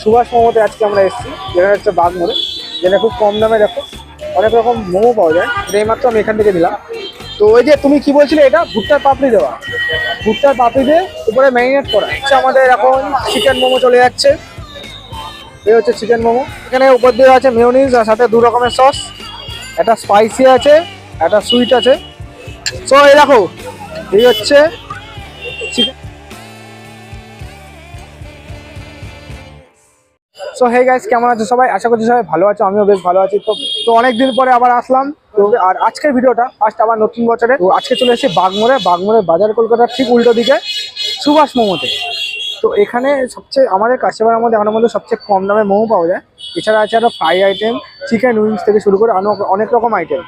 সুভাষ মোমোতে আজকে আমরা এসেছি যেটা হচ্ছে বাগমোড়ে। যেটা খুব কম দামে দেখো, অনেক রকম মোমো পাওয়া যায়। এটা এইমাত্র আমি এখান থেকে নিলাম। তো ওই যে তুমি কি বলছিলে এটা? ভুট্টার পাপড়ি দেওয়া। ভুট্টার পাপড়ি দিয়ে উপরে ম্যারিনেট করা। হচ্ছে আমাদের এখন চিকেন মোমো চলে যাচ্ছে। এই হচ্ছে চিকেন মোমো। এখানে উপর দিয়ে আছে মেয়োনিজ আর সাথে দু রকমের সস একটা স্পাইসি আছে, একটা সুইট আছে। সো এই দেখো, এই হচ্ছে চিকেন সো হে গাইস কেমন আছো সবাই? আশা করছি সবাই ভালো আছো, আমিও বেশ ভালো আছি। তো তো অনেকদিন পরে আবার আসলাম। তো, আর আজকের ভিডিওটা ফার্স্ট আবার নতুন বছরে। তো, আজকে চলে এসেছি বাগমোড়ে। বাগমোড়ে বাজার কলকাতার ঠিক উল্টো দিকে, সুভাষ মোমোতে। তো, এখানে সবচেয়ে, আমাদের কাস্টমারের মধ্যে আমার মধ্যে সবচেয়ে কম দামে মোমো পাওয়া যায়। এছাড়া আছে আরও ফ্রাই আইটেম চিকেন উইংস থেকে শুরু করে অনেক অনেক রকম আইটেম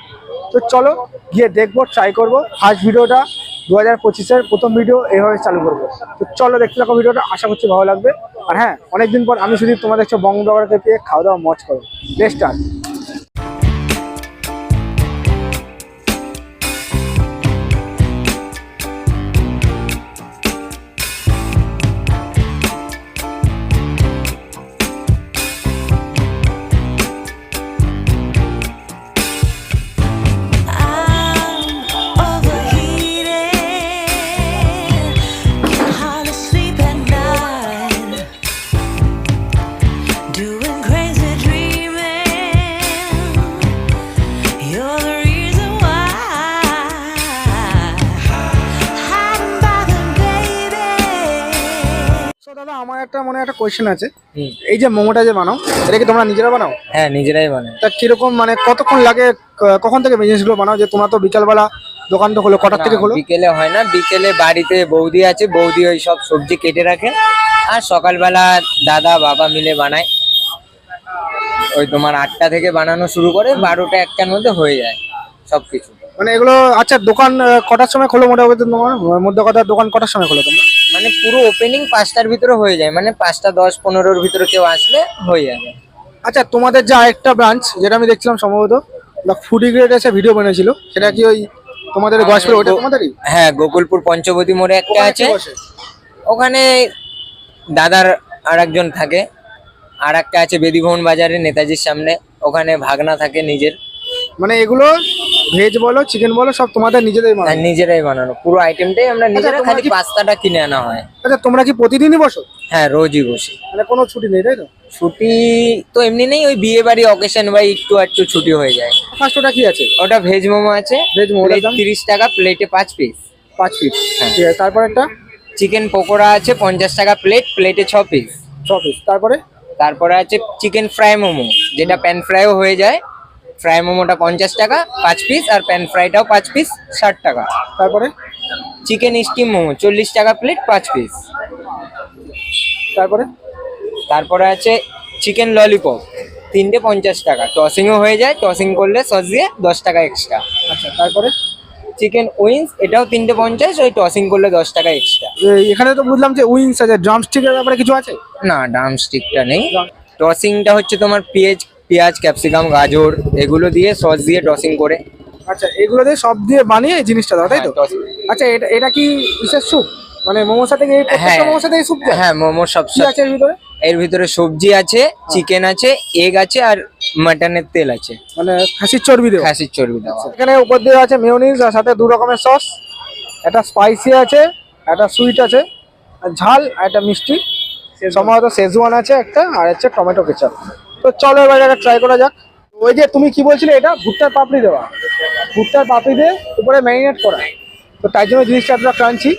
তো, চলো গিয়ে দেখব ট্রাই করব। ফার্স্ট ভিডিওটা দু হাজার পঁচিশের প্রথম ভিডিও এইভাবে চালু করব। তো চলো দেখতে থাকো ভিডিওটা আশা করছি ভালো লাগবে। আর হ্যাঁ অনেকদিন পর আমি শুধু তোমাদের বঙ্গ বঙ্গনগরকে পেয়ে খাওয়া দাওয়া মজ করো বেস্ট আর একটা মনে একটা কোয়েশ্চেন আছে। এই যে মোমোটা যে বানাও এটা কি তোমরা নিজেরা বানাও? হ্যাঁ নিজেরাই বানায় তা কীরকম মানে কতক্ষণ লাগে কখন থেকে বিজনেসগুলো বানাও? যে তোমরা তো বিকালবেলা দোকানটা হলো কটার থেকে হলো বিকেলে হয় না বিকেলে বাড়িতে বৌদি আছে বৌদি ওই সব সবজি কেটে রাখে। আর সকালবেলা দাদা বাবা মিলে বানায়। ওই তোমার আটটা থেকে বানানো শুরু করে বারোটা একটার মধ্যে হয়ে যায় সবকিছু। মানে এগুলো আচ্ছা দোকান কটার সময় খোলো মোটামুটি তোমার? মধ্যে কথা দোকান কটার সময় খোলো তোমরা? মানে পুরো ওপেনিং পাঁচটার ভিতরে হয়ে যায় মানে পাঁচটা দশ পনেরোর ভিতরে কেউ আসলে হয়ে যাবে। আচ্ছা তোমাদের যে আরেকটা ব্রাঞ্চ যেটা আমি দেখছিলাম সম্ভবত বা ফুডি গ্রেড এসে ভিডিও বানিয়েছিল সেটা কি ওই তোমাদের গসপেল ওটা তোমাদেরই? হ্যাঁ গোকুলপুর পঞ্চবতী মোড়ে একটা আছে। ওখানে দাদার আর একজন থাকে আর একটা আছে বেদিভবন বাজারে নেতাজির সামনে ওখানে ভাগনা থাকে নিজের। মানে এগুলো ভেজ বলো চিকেন বলো সব তোমাদের নিজেদের বানানো। নিজেরাই বানানো। পুরো আইটেমটাই আমরা নিজেরা তোমরা খালি কি- পাস্তাটা কিনে আনা হয়। আচ্ছা তোমরা কি প্রতিদিনই বসো? হ্যাঁ রোজই বসি। মানে কোনো ছুটি নেই তাই তো? ছুটি তো এমনি নেই ওই বিয়ে বাড়ি অকেশন বা একটু একটু ছুটি হয়ে যায়। ফার্স্ট ওটা কি আছে? ওটা ভেজ মোমো আছে। ভেজ প্লেট দাম? তিরিশ টাকা প্লেটে পাঁচ পিস পাঁচ পিস হ্যাঁ। ঠিক আছে তারপর একটা? চিকেন পকোড়া আছে পঞ্চাশ টাকা প্লেট প্লেটে ছ পিস ছ পিস তারপরে? তারপরে আছে চিকেন ফ্রাই মোমো যেটা প্যান ফ্রাইও হয়ে যায়। ফ্রাই মোমোটা পঞ্চাশ টাকা পাঁচ পিস আর প্যান ফ্রাইটাও পাঁচ পিস ষাট টাকা। তারপরে? চিকেন স্টিম মোমো চল্লিশ টাকা প্লেট পাঁচ পিস তারপরে? তারপরে আছে চিকেন ললিপপ তিনটে পঞ্চাশ টাকা। টসিংও হয়ে যায় টসিং করলে সস দিয়ে দশ টাকা এক্সট্রা আচ্ছা তারপরে? চিকেন উইংস এটাও তিনটে পঞ্চাশ ওই টসিং করলে দশ টাকা এক্সট্রা এখানে তো বুঝলাম যে উইংস আছে ড্রামস্টিকের ব্যাপারে কিছু আছে? না ড্রামস্টিকটা নেই। টসিংটা হচ্ছে তোমার পেঁয়াজ পেঁয়াজ ক্যাপসিকাম গাজর এগুলো দিয়ে সস দিয়ে টসিং করে। আচ্ছা এগুলো দিয়ে সব দিয়ে বানিয়ে এই জিনিসটা দাও তাই তো? হ্যাঁ, আচ্ছা এটা এটা কি বিশেষ স্যুপ? মানে মোমোর সাথে কি প্রত্যেকটা হ্যাঁ মোমোর সাথে এই স্যুপ দেয়? হ্যাঁ মোমো সব আছে এর ভিতরে? এর ভিতরে সবজি আছে চিকেন আছে এগ আছে আর মাটনের তেল আছে। মানে খাসির চর্বি দেওয়া। খাসির চর্বি দেওয়া। এখানে উপর দিয়ে আছে মেয়োনিজ আর সাথে দু রকমের সস একটা স্পাইসি আছে একটা সুইট আছে আর ঝাল আর একটা মিষ্টি। সম্ভবত শেজওয়ান আছে একটা আর হচ্ছে টমেটো কেচাপ তো চলো এবার এটা ট্রাই করা যাক। ওই যে তুমি কি বলছিলে এটা? ভুট্টার পাপড়ি দেওয়া। ভুট্টার পাপড়ি দিয়ে উপরে ম্যারিনেট করা। তো তাই জন্য জিনিসটা এতটা ক্রাঞ্চি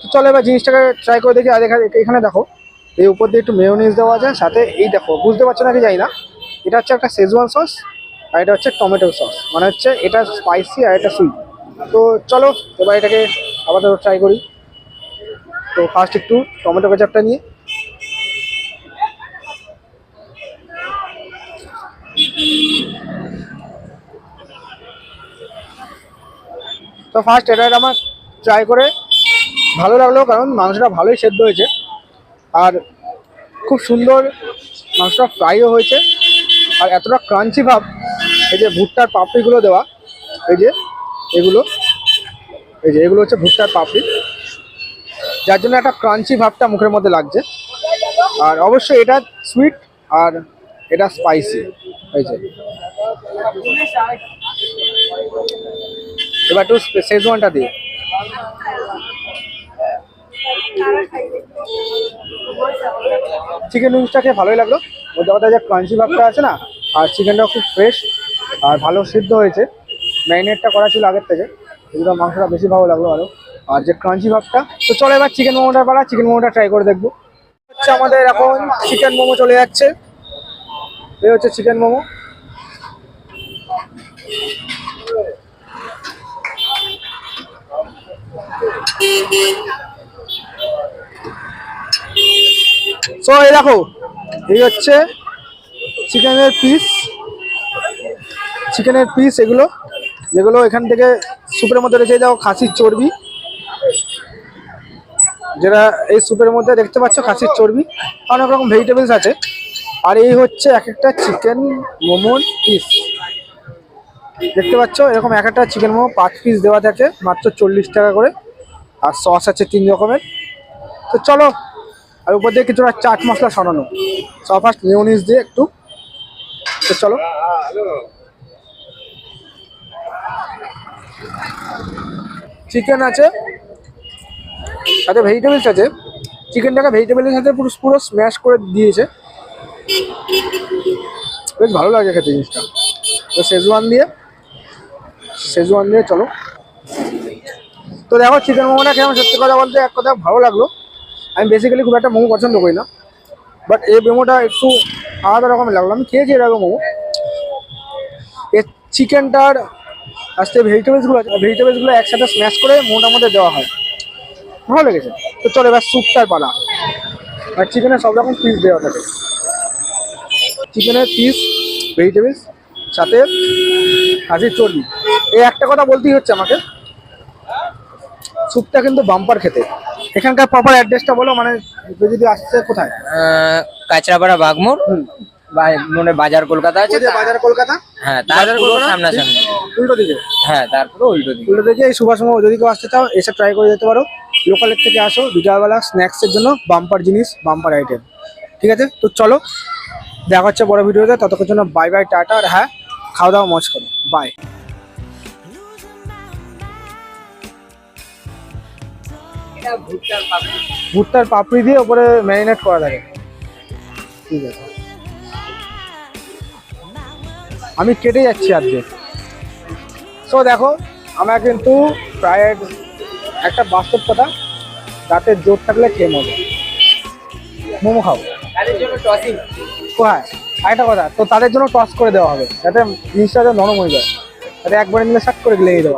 তো চলো এবার জিনিসটাকে ট্রাই করে দেখি। আর এখানে দেখো, এই উপর দিয়ে একটু মেয়োনিজ দেওয়া আছে। সাথে এই দেখো, বুঝতে পারছ নাকি জানি না? এটা হচ্ছে একটা শেজওয়ান সস আর এটা হচ্ছে টমেটো সস মানে হচ্ছে এটা স্পাইসি আর এটা সুইট তো চলো এবার এটাকে আপাতত ট্রাই করি। তো ফার্স্ট একটু টমেটো কেচাপটা নিয়ে। তো ফার্স্ট এটা আমার ট্রাই করে ভালো লাগল, কারণ মাংসটা ভালোই সেদ্ধ হয়েছে। আর খুব সুন্দর মাংসটা ফ্রাইও হয়েছে। আর এতটা ক্রাঞ্চি ভাব, এই যে ভুট্টার পাপড়িগুলো দেওয়া, এই যে এগুলো, এই যে এগুলো হচ্ছে ভুট্টার পাপড়ি। যার জন্য একটা ক্রাঞ্চি ভাবটা মুখের মধ্যে লাগছে। আর অবশ্যই এটা সুইট আর এটা স্পাইসি হয়েছে এবার একটু শেজওয়ানটা দিয়ে। চিকেন উইংসটা খেয়ে ভালোই লাগল। মধ্যে কথা যে ক্রাঞ্চি ভাবটা আছে না, আর চিকেনটা খুব ফ্রেশ আর ভালো সিদ্ধ হয়েছে। ম্যারিনেটটা করা ছিল আগের থেকে এগুলো মাংসটা বেশি ভালো লাগল আরও আর যে ক্রাঞ্চি ভাবটা, তো চলো এবার চিকেন মোমোটা পাড়া চিকেন মোমোটা ট্রাই করে দেখব। হচ্ছে আমাদের এখন চিকেন মোমো চলে যাচ্ছে। এই হচ্ছে চিকেন মোমো। সো এই দেখো, এই হচ্ছে চিকেনের পিস চিকেনের পিস এগুলো, যেগুলো এখান থেকে স্যুপের মধ্যে রেখে দাও খাসির চর্বি। যেটা এই স্যুপের মধ্যে দেখতে পাচ্ছ, খাসির চর্বি। অনেক রকম ভেজিটেবলস আছে। আর এই হচ্ছে এক একটা চিকেন মোমোর পিস দেখতে পাচ্ছ, এরকম এক একটা চিকেন মোমো পাঁচ পিস দেওয়া থাকে, মাত্র চল্লিশ টাকা করে। আর সস আছে তিন রকমের। তো চলো আর উপর দিয়ে কিছুটা চাট মশলা সরানো সব ফার্স্ট মিউনিস দিয়ে একটু। চলো। চিকেন আছে। সাথে ভেজিটেবলস আছে। চিকেনটাকে ভেজিটেবলের সাথে পুরো পুরো স্ম্যাশ করে দিয়েছে। বেশ ভালো লাগে খেতে জিনিসটা। তো শেজওয়ান দিয়ে। শেজওয়ান দিয়ে চলো। তো দেখো চিকেন মোমোটা খেয়ে আমার সত্যি কথা বলতে, এক কথা ভালো লাগল। আমি বেসিক্যালি খুব একটা মোমো পছন্দ করি না। বাট এই মোমোটা একটু আলাদা রকমের লাগল। আমি খেয়েছি এরকম মোমো। এর চিকেনটার আজকে ভেজিটেবলসগুলো আছে ভেজিটেবলসগুলো একসাথে স্ম্যাশ করে মোটার মধ্যে দেওয়া হয়। ভালো লেগেছে। তো চলো এবার স্যুপটার পালা। আর চিকেনে সব রকম পিস দেওয়া থাকে। চিকেনের পিস ভেজিটেবলস সাথে হাজির চর্বি। এই একটা কথা বলতেই হচ্ছে আমাকে। স্যুপটা কিন্তু বাম্পার খেতে। এখানকার প্রপার অ্যাড্রেসটা বলো মানে যদি আসছে কোথায়? কাঁচরাপাড়া বাগমোড় মানে বাজার কলকাতা আছে বাজার কলকাতা? হ্যাঁ বাজার কলকাতা সামনাসামনি। উল্টো দিকে? হ্যাঁ তারপরে উল্টো দিকে। উল্টো দিকে এই সুভাষ মোমো যদি কেউ আসতে চাও এসে ট্রাই করে যেতে পারো। লোকালের থেকে আসো বিকালবেলা স্ন্যাক্সের জন্য বাম্পার জিনিস বাম্পার আইটেম ঠিক আছে? তো চলো দেখা হচ্ছে বড় ভিডিওতে ততক্ষণ জন্য বাই বাই টাটা আর হ্যাঁ খাওয়া দাওয়া মজ করো। বাই ভুট্টার পাপড়ি। দিয়ে ওপরে ম্যারিনেট করা থাকে ঠিক আছে। আমি কেটে যাচ্ছি আজকে। সো দেখো আমরা কিন্তু প্রায় একটা বাস্তব কথা রাতে জোর থাকলে খেয়ে মজা মোমো টসিং কোথায়? আরেকটা কথা তো তাদের জন্য টস করে দেওয়া হবে যাতে জিনিসটা নরম হয়ে যায়। যাতে একবারে নিলে শাক করে গিলে দেওয়া